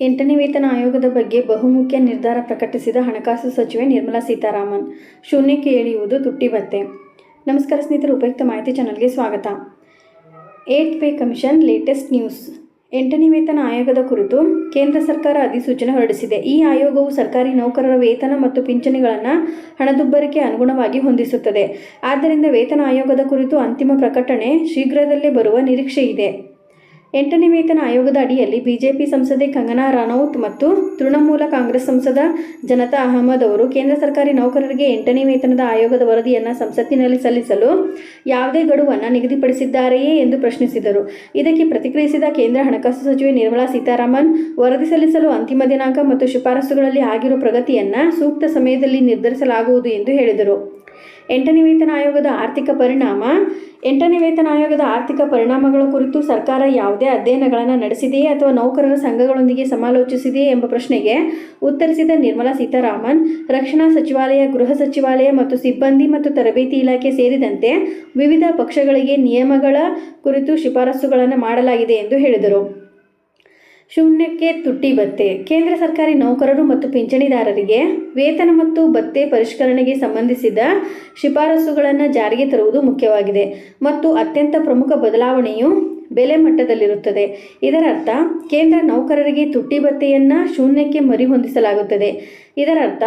ಎಂಟನೇ ವೇತನ ಆಯೋಗದ ಬಗ್ಗೆ ಬಹುಮುಖ್ಯ ನಿರ್ಧಾರ ಪ್ರಕಟಿಸಿದ ಹಣಕಾಸು ಸಚಿವೆ ನಿರ್ಮಲಾ ಸೀತಾರಾಮನ್. ಶೂನ್ಯಕ್ಕೆ ಎಳೆಯುವುದು ತುಟ್ಟಿ ಬತ್ತೆ ನಮಸ್ಕಾರ ಸ್ನೇಹಿತರು, ಉಪಯುಕ್ತ ಮಾಹಿತಿ ಚಾನಲ್ಗೆ ಸ್ವಾಗತ. Eight pay commission latest news. ಎಂಟನೇ ವೇತನ ಆಯೋಗದ ಕುರಿತು ಕೇಂದ್ರ ಸರ್ಕಾರ ಅಧಿಸೂಚನೆ ಹೊರಡಿಸಿದೆ. ಈ ಆಯೋಗವು ಸರ್ಕಾರಿ ನೌಕರರ ವೇತನ ಮತ್ತು ಪಿಂಚಣಿಗಳನ್ನು ಹಣದುಬ್ಬರಕ್ಕೆ ಅನುಗುಣವಾಗಿ ಹೊಂದಿಸುತ್ತದೆ. ಆದ್ದರಿಂದ ವೇತನ ಆಯೋಗದ ಕುರಿತು ಅಂತಿಮ ಪ್ರಕಟಣೆ ಶೀಘ್ರದಲ್ಲೇ ಬರುವ ನಿರೀಕ್ಷೆ ಇದೆ ಎಂಟನೇ ವೇತನ ಆಯೋಗದ ಅಡಿಯಲ್ಲಿ ಬಿಜೆಪಿ ಸಂಸದೆ ಕಂಗನಾ ರಾನೌತ್ ಮತ್ತು ತೃಣಮೂಲ ಕಾಂಗ್ರೆಸ್ ಸಂಸದ ಜನತಾ ಅಹಮದ್ ಅವರು ಕೇಂದ್ರ ಸರ್ಕಾರಿ ನೌಕರರಿಗೆ ಎಂಟನೇ ವೇತನದ ಆಯೋಗದ ವರದಿಯನ್ನು ಸಂಸತ್ತಿನಲ್ಲಿ ಸಲ್ಲಿಸಲು ಯಾವುದೇ ಗಡುವನ್ನು ನಿಗದಿಪಡಿಸಿದ್ದಾರೆಯೇ ಎಂದು ಪ್ರಶ್ನಿಸಿದರು. ಇದಕ್ಕೆ ಪ್ರತಿಕ್ರಿಯಿಸಿದ ಕೇಂದ್ರ ಹಣಕಾಸು ಸಚಿವೆ ನಿರ್ಮಲಾ ಸೀತಾರಾಮನ್, ವರದಿ ಸಲ್ಲಿಸಲು ಅಂತಿಮ ದಿನಾಂಕ ಮತ್ತು ಶಿಫಾರಸುಗಳಲ್ಲಿ ಆಗಿರುವ ಪ್ರಗತಿಯನ್ನು ಸೂಕ್ತ ಸಮಯದಲ್ಲಿ ನಿರ್ಧರಿಸಲಾಗುವುದು ಎಂದು ಹೇಳಿದರು. ಎಂಟನೇ ವೇತನ ಆಯೋಗದ ಆರ್ಥಿಕ ಪರಿಣಾಮ. ಎಂಟನೇ ವೇತನ ಆಯೋಗದ ಆರ್ಥಿಕ ಪರಿಣಾಮಗಳ ಕುರಿತು ಸರ್ಕಾರ ಯಾವುದೇ ಅಧ್ಯಯನಗಳನ್ನು ನಡೆಸಿದೆಯೇ ಅಥವಾ ನೌಕರರ ಸಂಘಗಳೊಂದಿಗೆ ಸಮಾಲೋಚಿಸಿದೆಯೇ ಎಂಬ ಪ್ರಶ್ನೆಗೆ ಉತ್ತರಿಸಿದ ನಿರ್ಮಲಾ ಸೀತಾರಾಮನ್, ರಕ್ಷಣಾ ಸಚಿವಾಲಯ, ಗೃಹ ಸಚಿವಾಲಯ ಮತ್ತು ಸಿಬ್ಬಂದಿ ಮತ್ತು ತರಬೇತಿ ಇಲಾಖೆ ಸೇರಿದಂತೆ ವಿವಿಧ ಪಕ್ಷಗಳಿಗೆ ನಿಯಮಗಳ ಕುರಿತು ಶಿಫಾರಸುಗಳನ್ನು ಮಾಡಲಾಗಿದೆ ಎಂದು ಹೇಳಿದರು. ಶೂನ್ಯಕ್ಕೆ ತುಟ್ಟಿ ಭತ್ತೆ ಕೇಂದ್ರ ಸರ್ಕಾರಿ ನೌಕರರು ಮತ್ತು ಪಿಂಚಣಿದಾರರಿಗೆ ವೇತನ ಮತ್ತು ಭತ್ತೆ ಪರಿಷ್ಕರಣೆಗೆ ಸಂಬಂಧಿಸಿದ ಶಿಫಾರಸುಗಳನ್ನು ಜಾರಿಗೆ ತರುವುದು ಮುಖ್ಯವಾಗಿದೆ. ಮತ್ತು ಅತ್ಯಂತ ಪ್ರಮುಖ ಬದಲಾವಣೆಯು ಬೆಲೆ ಮಟ್ಟದಲ್ಲಿರುತ್ತದೆ. ಇದರರ್ಥ, ಕೇಂದ್ರ ನೌಕರರಿಗೆ ತುಟ್ಟಿ ಭತ್ಯೆಯನ್ನು ಶೂನ್ಯಕ್ಕೆ ಮರಿಹೊಂದಿಸಲಾಗುತ್ತದೆ. ಇದರರ್ಥ,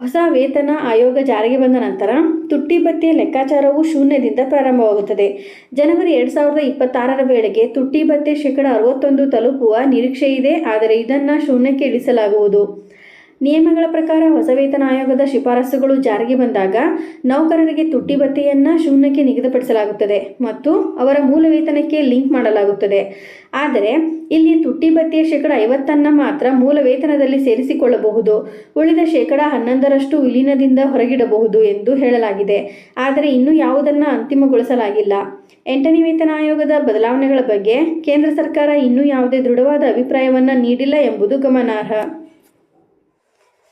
ಹೊಸ ವೇತನ ಆಯೋಗ ಜಾರಿಗೆ ಬಂದ ನಂತರ ತುಟ್ಟಿ ಭತ್ಯೆ ಲೆಕ್ಕಾಚಾರವು ಶೂನ್ಯದಿಂದ ಪ್ರಾರಂಭವಾಗುತ್ತದೆ. ಜನವರಿ ಎರಡು ಸಾವಿರದ ಇಪ್ಪತ್ತಾರರ ವೇಳೆಗೆ ತುಟ್ಟಿ ಭತ್ಯೆ ಶೇಕಡ ಅರವತ್ತೊಂದು ತಲುಪುವ ನಿರೀಕ್ಷೆ ಇದೆ ಆದರೆ ಇದನ್ನು ಶೂನ್ಯಕ್ಕೆ ಇಳಿಸಲಾಗುವುದು. ನಿಯಮಗಳ ಪ್ರಕಾರ ಹೊಸ ವೇತನ ಆಯೋಗದ ಶಿಫಾರಸುಗಳು ಜಾರಿಗೆ ಬಂದಾಗ ನೌಕರರಿಗೆ ತುಟ್ಟಿ ಭತ್ಯೆಯನ್ನು ಶೂನ್ಯಕ್ಕೆ ನಿಗದಿಪಡಿಸಲಾಗುತ್ತದೆ ಮತ್ತು ಅವರ ಮೂಲ ವೇತನಕ್ಕೆ ಲಿಂಕ್ ಮಾಡಲಾಗುತ್ತದೆ. ಆದರೆ ಇಲ್ಲಿ ತುಟ್ಟಿ ಭತ್ಯೆಯ ಶೇಕಡ ಐವತ್ತನ್ನು ಮಾತ್ರ ಮೂಲ ವೇತನದಲ್ಲಿ ಸೇರಿಸಿಕೊಳ್ಳಬಹುದು. ಉಳಿದ ಶೇಕಡ ಹನ್ನೊಂದರಷ್ಟು ವಿಲೀನದಿಂದ ಹೊರಗಿಡಬಹುದು ಎಂದು ಹೇಳಲಾಗಿದೆ. ಆದರೆ ಇನ್ನೂ ಯಾವುದನ್ನು ಅಂತಿಮಗೊಳಿಸಲಾಗಿಲ್ಲ. ಎಂಟನೇ ವೇತನ ಆಯೋಗದ ಬದಲಾವಣೆಗಳ ಬಗ್ಗೆ ಕೇಂದ್ರ ಸರ್ಕಾರ ಇನ್ನೂ ಯಾವುದೇ ದೃಢವಾದ ಅಭಿಪ್ರಾಯವನ್ನು ನೀಡಿಲ್ಲ ಎಂಬುದು ಗಮನಾರ್ಹ.